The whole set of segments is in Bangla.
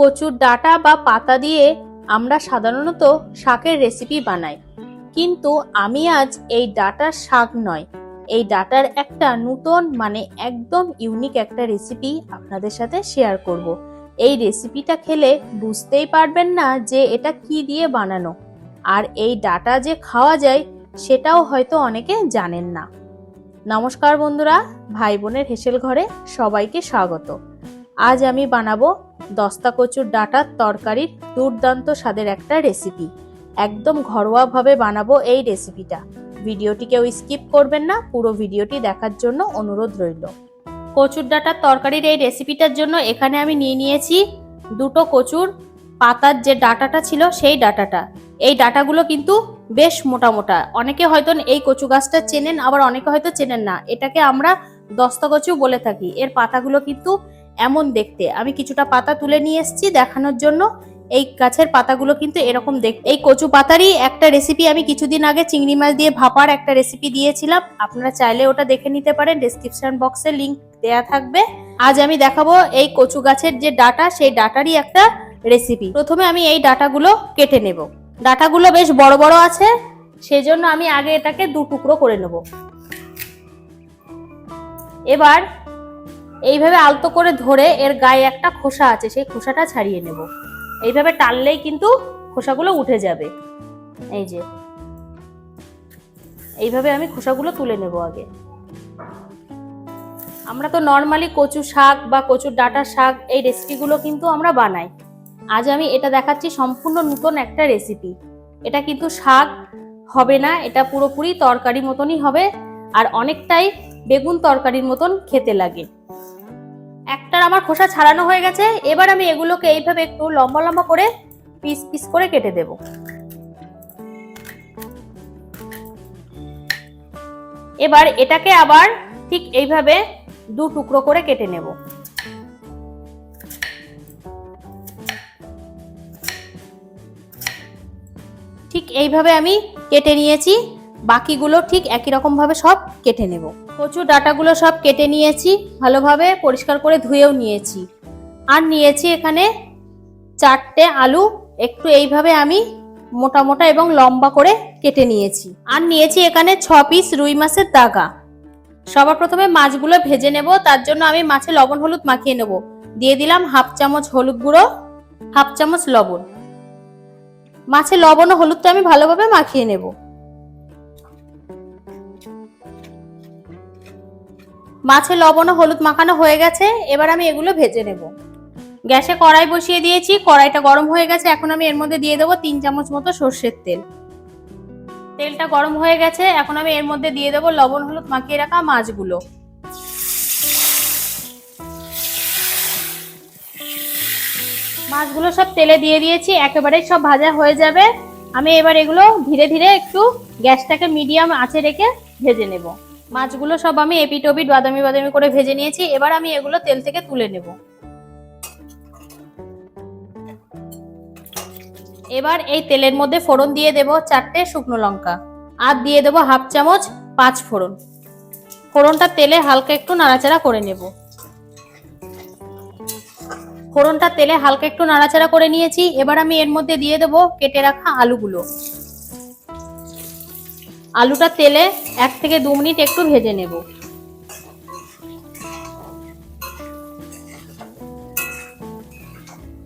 কচুর ডাটা বা পাতা দিয়ে আমরা সাধারণত শাকের রেসিপি বানাই। কিন্তু আমি আজ এই ডাঁটার শাক নয়, এই ডাটার একটা নতুন মানে একদম ইউনিক একটা রেসিপি আপনাদের সাথে শেয়ার করব। এই রেসিপিটা খেলে বুঝতেই পারবেন না যে এটা কি দিয়ে বানানো। আর এই ডাটা যে খাওয়া যায়, সেটাও হয়তো অনেকে জানেন না। নমস্কার বন্ধুরা, ভাই বোনের হেসেল ঘরে সবাইকে স্বাগত। আজ আমি বানাবো দস্তা কচুর ডাটার তরকারির দুর্দান্ত স্বাদের একটা রেসিপি। একদম ঘরোয়াভাবে বানাবো এই রেসিপিটা। ভিডিওটি কেউ স্কিপ করবেন না, পুরো ভিডিওটি দেখার জন্য অনুরোধ রইল। কচুর ডাটার তরকারির এই রেসিপিটার জন্য এখানে আমি নিয়ে নিয়েছি দুটো কচুর পাতার যে ডাটাটা ছিল সেই ডাটাটা। এই ডাটাগুলো কিন্তু বেশ মোটা মোটা। অনেকে হয়তো এই কচু গাছটা চেনেন, আবার অনেকে হয়তো চেনেন না। এটাকে আমরা দস্তা বলে থাকি, এর পাতাগুলো কিন্তু এমন দেখতে। আমি কিছুটা পাতা তুলে নিয়ে এসেছি দেখানোর জন্য। এই গাছের পাতাগুলো কিন্তু এরকম দেখ, এই কচু পাতারই একটা রেসিপি আমি কিছুদিন আগে চিংড়ি মাছ দিয়ে ভাপার একটা রেসিপি দিয়েছিলাম। আপনারা চাইলে ওটা দেখে নিতে পারেন ডেসক্রিপশন বক্সে লিংক দেয়া থাকবে। আজ আমি দেখাবো এই কচু গাছের যে ডাটা, সেই ডাটারই একটা রেসিপি প্রথমে আমি এই ডাটাগুলো কেটে নেব। ডাটাগুলো বেশ বড় বড় আছে, সেজন্য আমি আগে এটাকে দু টুকরো করে নেব। এবার এইভাবে আলতো করে ধরে এর গায়ে একটা খোসা আছে, সেই খোসাটা ছাড়িয়ে নেব। এইভাবে টানলেই কিন্তু খোসাগুলো উঠে যাবে। এই যে। এইভাবে আমি খোসাগুলো তুলে নেব আগে। আমরা তো নর্মালি কচু শাক বা কচুর ডাঁটার শাক এই রেসিপিগুলো কিন্তু আমরা বানাই। আজ আমি এটা দেখাচ্ছি সম্পূর্ণ নতুন একটা রেসিপি এটা কিন্তু শাক হবে না, এটা পুরোপুরি তরকারি মতনই হবে, আর অনেকটাই বেগুন তরকারির মতন খেতে লাগে। একটার আমার খোসা ছাড়ানো হয়ে গেছে, এবার আমি এগুলোকে এইভাবে একটু লম্বা লম্বা করে পিস পিস করে কেটে দেব। এবার এটাকে আবার ঠিক এইভাবে দু টুকরো করে কেটে নেব। ঠিক এইভাবে আমি কেটে নিয়েছি। বাকিগুলো ঠিক একই রকম ভাবে সব কেটে নেব। কচু ডাটাগুলো সব কেটে নিয়েছি, ভালোভাবে পরিষ্কার করে ধুয়েও নিয়েছি। আর নিয়েছি এখানে চারটে আলু, একটু এইভাবে আমি মোটা মোটা এবং লম্বা করে কেটে নিয়েছি। আর নিয়েছি এখানে ছ পিস রুই মাছের দাগা। সবার প্রথমে মাছগুলো ভেজে নেব, তার জন্য আমি মাছে লবণ হলুদ মাখিয়ে নেব। দিয়ে দিলাম হাফ চামচ হলুদ গুঁড়ো, হাফ চামচ লবণ। মাছে লবণ ও হলুদটা আমি ভালোভাবে মাখিয়ে নেব। মাছে লবণ ও হলুদ মাখানো হয়ে গেছে, এবার আমি এগুলো ভেজে নেব। গ্যাসে কড়াই বসিয়ে দিয়েছি, কড়াইটা গরম হয়ে গেছে, এখন আমি এর মধ্যে দিয়ে দেবো তিন চামচ মতো সর্ষের তেল। তেলটা গরম হয়ে গেছে, এখন আমি এর মধ্যে দিয়ে দেবো লবণ হলুদ মাখিয়ে রাখা মাছগুলো। মাছগুলো সব তেলে দিয়ে দিয়েছি একেবারে সব ভাজা হয়ে যাবে। আমি এবার এগুলো ধীরে ধীরে একটু গ্যাসটাকে মিডিয়াম আঁচে রেখে ভেজে নেব। মাছগুলো সব আমি এপিট ওপিট বাদামি বাদামি করে ভেজে নিয়েছি। এবার আমি এগুলো তেল থেকে তুলে নেব। এবার এই তেলের মধ্যে ফোড়ন দিয়ে দেব চারটে শুকনো লঙ্কা। আর দিয়ে দেব হাফ চামচ পাঁচ ফোড়ন। ফোড়নটা তেলে হালকা একটু নাড়াচাড়া করে নেব। ফোড়নটা তেলে হালকা একটু নাড়াচাড়া করে নিয়েছি। এবার আমি এর মধ্যে দিয়ে দেব কেটে রাখা আলুগুলো। আলুটা তেলে এক থেকে দু মিনিট একটু ভেজে নেব।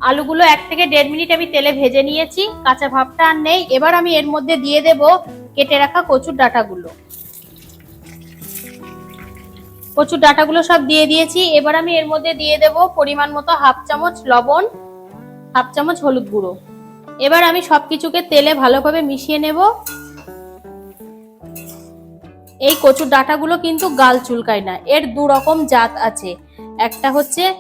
আলুগুলো এক থেকে দেড় মিনিট আমি তেলে ভেজে নিয়েছি, কাঁচা ভাবটা আর নেই। এবার আমি এর মধ্যে দিয়ে দেব কেটে রাখা কচুর ডাঁটাগুলো। কচুর ডাঁটাগুলো সব দিয়ে দিয়েছি। এবার আমি এর মধ্যে দিয়ে দেব পরিমাণ মতো হাফ চামচ লবণ, হাফ চামচ হলুদ গুঁড়ো। এবার আমি সবকিছুকে তেলে ভালোভাবে মিশিয়ে নেব। এই কচুর ডাঁটাগুলো কিন্তু গাল চুলকায় না। এর দু রকম জাত আছে। একটা হচ্ছে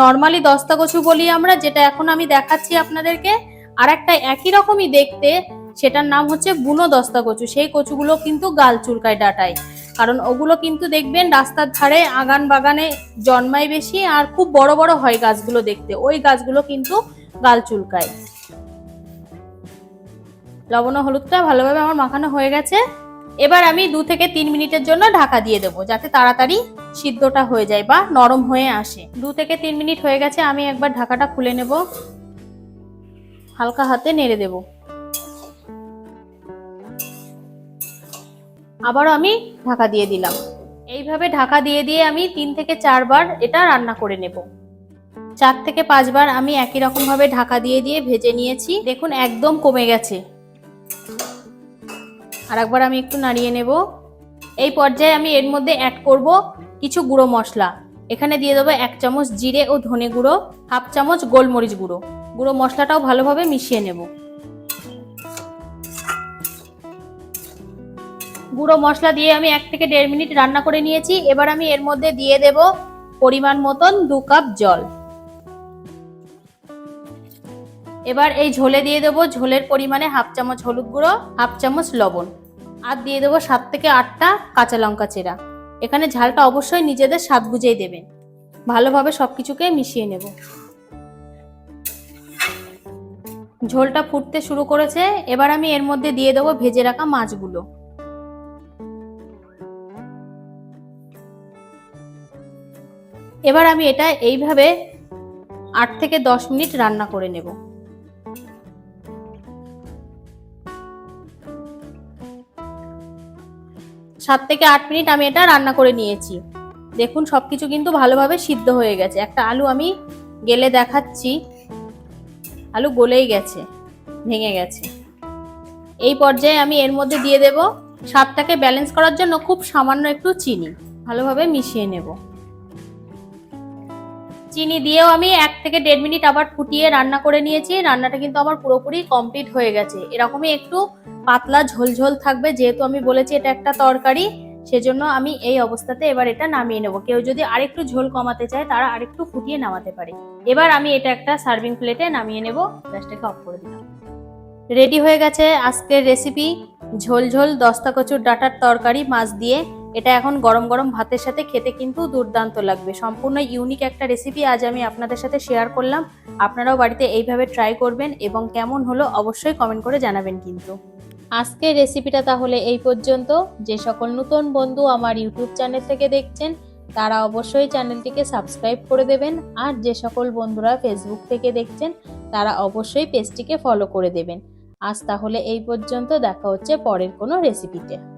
নর্মালি দস্তা কচু বলি আমরা, যেটা এখন আমি দেখাচ্ছি আপনাদেরকে। আর একটা একই রকমই দেখতে, সেটার নাম হচ্ছে বুনো দস্তা কচু। সেই কচুগুলো কিন্তু গাল চুলকায় ডাটায়। কারণ ওগুলো কিন্তু দেখবেন রাস্তার ধারে আগান বাগানে জন্মায় বেশি আর খুব বড় বড় হয় গাছগুলো দেখতে। ওই গাছগুলো কিন্তু গাল চুলকায়। লবণ হলুদটা ভালোভাবে আমার মাখানো হয়ে গেছে। এবার আমি দু থেকে তিন মিনিটের জন্য ঢাকা দিয়ে দেবো, যাতে তাড়াতাড়ি সিদ্ধটা হয়ে যায় বা নরম হয়ে আসে। দু থেকে তিন মিনিট হয়ে গেছে, আমি একবার ঢাকাটা খুলে নেব। হালকা হাতে নেড়ে দেব। আবারও আমি ঢাকা দিয়ে দিলাম। এইভাবে ঢাকা দিয়ে দিয়ে আমি তিন থেকে চারবার এটা রান্না করে নেব। চার থেকে পাঁচবার আমি একই রকম ভাবে ঢাকা দিয়ে দিয়ে ভেজে নিয়েছি। দেখুন, একদম কমে গেছে। আর একবার আমি একটু নাড়িয়ে নেব। এই পর্যায়ে আমি এর মধ্যে অ্যাড করব কিছু গুঁড়ো মশলা। এখানে দিয়ে দেবো এক চামচ জিরে ও ধনে গুঁড়ো, হাফ চামচ গোলমরিচ গুঁড়ো। গুঁড়ো মশলাটাও ভালোভাবে মিশিয়ে নেব। গুঁড়ো মশলা দিয়ে আমি এক থেকে দেড় মিনিট রান্না করে নিয়েছি। এবার আমি এর মধ্যে দিয়ে দেব পরিমাণ মতন দু কাপ জল। এবার এই ঝোলে দিয়ে দেবো ঝোলের পরিমাণে হাফ চামচ হলুদ গুঁড়ো, হাফ চামচ লবণ। আর দিয়ে দেবো সাত থেকে আটটা কাঁচা লঙ্কা চেরা। এখানে ঝালটা অবশ্যই নিজেদের স্বাদ বুঝেই দেবেন। ভালোভাবে সব কিছুকে মিশিয়ে নেব। ঝোলটা ফুটতে শুরু করেছে। এবার আমি এর মধ্যে দিয়ে দেবো ভেজে রাখা মাছগুলো। এবার আমি এটা এইভাবে আট থেকে দশ মিনিট রান্না করে নেব। সাত থেকে আট মিনিট আমি এটা রান্না করে নিয়েছি। দেখুন সব কিছু কিন্তু ভালোভাবে সিদ্ধ হয়ে গেছে। একটা আলু আমি গেলে দেখাচ্ছি। আলু গলেই গেছে, ভেঙে গেছে। এই পর্যায়ে আমি এর মধ্যে দিয়ে দেব স্বাদটাকে ব্যালেন্স করার জন্য খুব সামান্য একটু চিনি। ভালোভাবে মিশিয়ে নেব। চিনি দিয়েও আমি এক থেকে দেড় মিনিট আবার ফুটিয়ে রান্না করে নিয়েছি। রান্নাটা কিন্তু আমার পুরোপুরি কমপ্লিট হয়ে গেছে। এরকমই একটু পাতলা ঝোলঝোল থাকবে, যেহেতু আমি বলেছি এটা একটা তরকারি, সেজন্য আমি এই অবস্থাতে এবার এটা নামিয়ে নেব। কেউ যদি আরেকটু ঝোল কমাতে চায়, তারা আরেকটু ফুটিয়ে নামাতে পারে। এবার আমি এটা একটা সার্ভিং প্লেটে নামিয়ে নেব, গ্যাসটাকে অফ করে দিলাম। রেডি হয়ে গেছে আজকের রেসিপি। ঝোল ঝোল দস্তা কচুর ডাটার তরকারি মাছ দিয়ে। এটা এখন গরম গরম ভাতের সাথে খেতে কিন্তু দুর্দান্ত লাগবে। সম্পূর্ণ ইউনিক একটা রেসিপি আজ আমি আপনাদের সাথে শেয়ার করলাম। আপনারাও বাড়িতে এইভাবে ট্রাই করবেন এবং কেমন হলো অবশ্যই কমেন্ট করে জানাবেন কিন্তু। আজকের রেসিপিটা তাহলে এই পর্যন্ত। যে সকল নতুন বন্ধু আমার ইউটিউব চ্যানেল থেকে দেখছেন, তারা অবশ্যই চ্যানেলটিকে সাবস্ক্রাইব করে দেবেন। আর যে সকল বন্ধুরা ফেসবুক থেকে দেখছেন, তারা অবশ্যই পেজটিকে ফলো করে দেবেন। আজ তাহলে এই পর্যন্ত। দেখা হচ্ছে পরের কোনো রেসিপিতে